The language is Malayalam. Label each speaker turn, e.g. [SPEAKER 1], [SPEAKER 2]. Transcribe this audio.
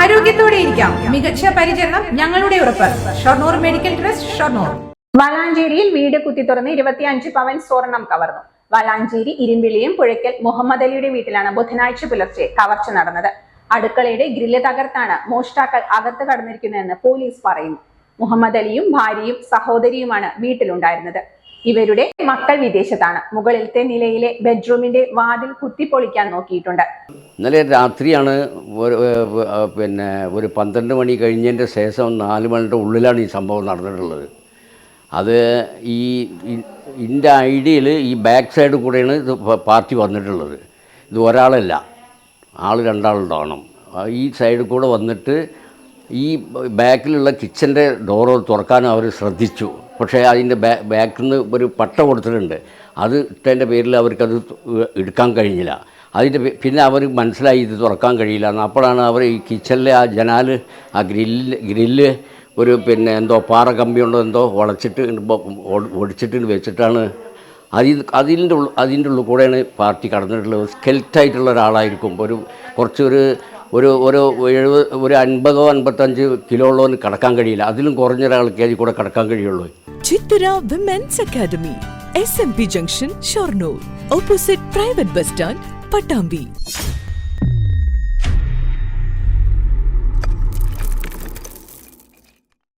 [SPEAKER 1] ആരോഗ്യത്തോടെ ഇരിക്കാം. മികച്ച പരിചരണം ഞങ്ങളുടെ ഉറപ്പ്. Shoranur medical trust Shoranur.
[SPEAKER 2] വളാഞ്ചേരിയിൽ വീട് കുത്തി തുറന്ന് ഇരുപത്തിയഞ്ച് പവൻ സ്വർണം കവർന്നു. വളാഞ്ചേരി ഇരുമ്പിളിയും പുഴയ്ക്കൽ മുഹമ്മദ് അലിയുടെ വീട്ടിലാണ് ബുധനാഴ്ച പുലർച്ചെ കവർച്ച നടന്നത്. അടുക്കളയുടെ ഗ്രില്ല് തകർത്താണ് മോഷ്ടാക്കൾ അകത്ത് കടന്നിരിക്കുന്നതെന്ന് പോലീസ് പറയുന്നു. മുഹമ്മദ് അലിയും ഭാര്യയും സഹോദരിയുമാണ് വീട്ടിലുണ്ടായിരുന്നത്. ഇവരുടെ മക്കൾ വിദേശത്താണ്. മുകളിലത്തെ നിലയിലെ ബെഡ്റൂമിന്റെ വാതിൽ കുത്തിപ്പൊളിക്കാൻ നോക്കിയിട്ടുണ്ട്.
[SPEAKER 3] ഇന്നലെ രാത്രിയാണ് പിന്നെ ഒരു പന്ത്രണ്ട് മണി കഴിഞ്ഞതിന്റെ ശേഷം നാല് മണിയുടെ ഉള്ളിലാണ് ഈ സംഭവം നടന്നിട്ടുള്ളത്. അത് ഈ ഇതിന്റെ ഐഡിയയിൽ ഈ ബാക്ക് സൈഡ് കൂടെയാണ് ഇത് പാർട്ടി വന്നിട്ടുള്ളത്. ഇത് ഒരാളല്ല ആൾ രണ്ടാളുണ്ടാവണം ഈ സൈഡിൽ കൂടെ വന്നിട്ട് ഈ ബാക്കിലുള്ള കിച്ചന്റെ ഡോറ് തുറക്കാൻ അവർ ശ്രദ്ധിച്ചു. പക്ഷേ അതിന്റെ ബാ ബാക്കിൽ നിന്ന് ഒരു പട്ട കൊടുത്തിട്ടുണ്ട്. അത് ഇട്ടതിന്റെ പേരിൽ അവർക്കത് എടുക്കാൻ കഴിഞ്ഞില്ല. അതിന്റെ പിന്നെ അവർ മനസ്സിലായി ഇത് തുറക്കാൻ കഴിയില്ല. എന്ന് അപ്പോഴാണ് അവർ ഈ കിച്ചണിലെ ആ ജനാല് ആ ഗ്രില്ല് ഗ്രില്ല് ഒരു പിന്നെ എന്തോ പാറ കമ്പിയുണ്ടോ എന്തോ വളച്ചിട്ട് ഒടിച്ചിട്ട് വെച്ചിട്ടാണ് അതിൽ അതിന്റെ ഉള്ളിൽ അതിന്റെ ഉള്ളിൽ കൂടെയാണ് പാർട്ടി കടന്നിട്ടുള്ളത്. സ്കെൽറ്റായിട്ടുള്ള ഒരാളായിരിക്കും. ഒരു കുറച്ചൊരു ഒരു ഒരു എഴുപത് ഒരു അൻപതോ അൻപത്തഞ്ച് കിലോ ഉള്ളവന് കിടക്കാൻ കഴിയില്ല. അതിലും കുറഞ്ഞൊരാൾക്ക് അതിൽ കൂടെ കടക്കാൻ കഴിയുള്ളൂ.
[SPEAKER 4] Chittara Women's Academy, SMP Junction, Shornur, opposite Private Bus Stand, Patambi.